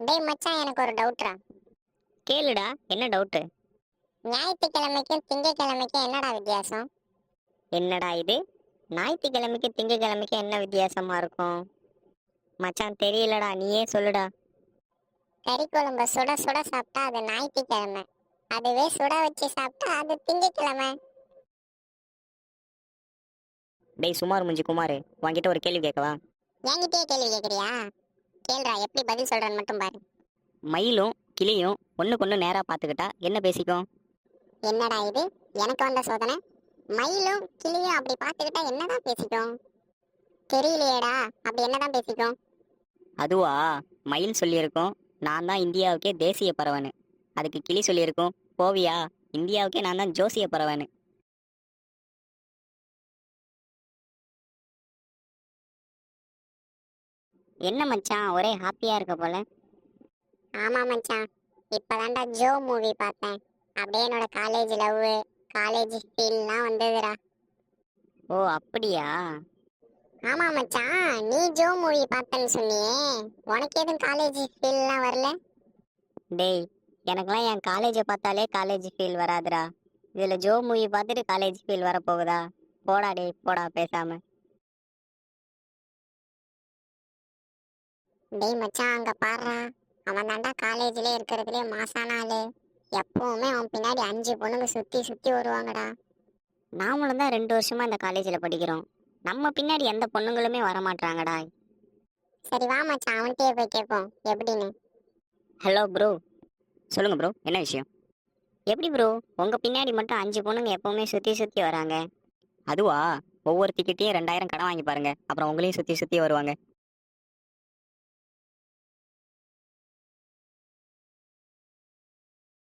டேய் மச்சான் எனக்கு ஒரு டவுட்ரா. கேளுடா என்ன டவுட்டு? ஞாயிற்றுக்கிழமைக்கும் திங்கக்கிழமைக்கும் என்னடா வித்தியாசம்? என்னடா இது? ஞாயிற்றுக்கிழமைக்கு திங்கக்கிழமைக்கு என்ன வித்தியாசமா இருக்கும்? மச்சான் தெரியலடா நீயே சொல்லுடா. கறி குழம்ப சுட சுட சாப்பிட்டா அது ஞாயிற்றுக்கிழமை. அதுவே சுட வச்சு சாப்பிட்டா அது திங்கக்கிழமை. டேய் சுமார் முஞ்சி குமார் உன்கிட்ட ஒரு கேள்வி கேட்கவா? என்கிட்டயே கேள்வி கேட்குறியா? கேள்றா எப்படி பதில் சொல்றேன்னு மட்டும் பாரு. மயிலும் கிளியும் ஒண்ணுக்கு ஒண்ணு நேரா பார்த்துக்கிட்டா என்ன பேசிக்கும்? என்னடா இது? எனக்கு வந்த சோதனை? மயிலும் கிளியும் அப்படி பார்த்துக்கிட்டா என்னதான் பேசிக்கும்? தெரியலையேடா அப்படி என்னதான் பேசிக்கும்? அதுவா? மயில் சொல்லியிருக்கும் நான் தான் இந்தியாவுக்கே தேசிய பறவைன்னு. அதுக்கு கிளி சொல்லியிருக்கும் போவியா? இந்தியாவுக்கே நான் தான் ஜோசிய பறவைன்னு. என்ன மச்சான்? ஒரே ஹாப்பியா இருக்க போல. ஆமா மச்சான். இப்பதான்டா ஜோ மூவி பார்த்தேன். அப்படியே என்னோட காலேஜ் லவ் காலேஜ் ஃபீல்லாம் வந்ததுடா. ஓ அப்படியா? ஆமா மச்சான். நீ ஜோ மூவி பார்த்தேன்னு சொன்னியே. உனக்கு எதுவும் காலேஜ் ஃபீல்லாம் வரல? டேய் எனக்கெல்லாம் என் காலேஜை பார்த்தாலே காலேஜ் ஃபீல் வராதுடா. இதில் ஜோ மூவி பார்த்துட்டு காலேஜ் ஃபீல் வரப்போகுதா? போடா டேய் போடா பேசாம. டேய் மச்சான் அங்க பாடுறா அவன் தாண்டா காலேஜ்ல இருக்கிறதுலே மாசான ஆளு. எப்பவுமே அவன் பின்னாடி அஞ்சு பொண்ணுங்க சுத்தி சுத்தி வருவாங்கடா. நாமளும் தான் ரெண்டு வருஷமா இந்த காலேஜில் படிக்கிறோம். நம்ம பின்னாடி எந்த பொண்ணுங்களுமே வர மாட்டாங்கடா சரி வா மச்சான் அவன்கிட்டயே போய் கேட்போம் எப்படின்னு? ஹலோ ப்ரோ சொல்லுங்க ப்ரோ என்ன விஷயம்? எப்படி ப்ரோ உங்க பின்னாடி மட்டும் அஞ்சு பொண்ணுங்க எப்பவுமே சுத்தி சுத்தி வராங்க. அதுவா? ஒவ்வொருத்திக்கிட்டையும் ரெண்டாயிரம் கடன் வாங்கி பாருங்க. அப்புறம் உங்களையும் சுத்தி சுத்தி வருவாங்க.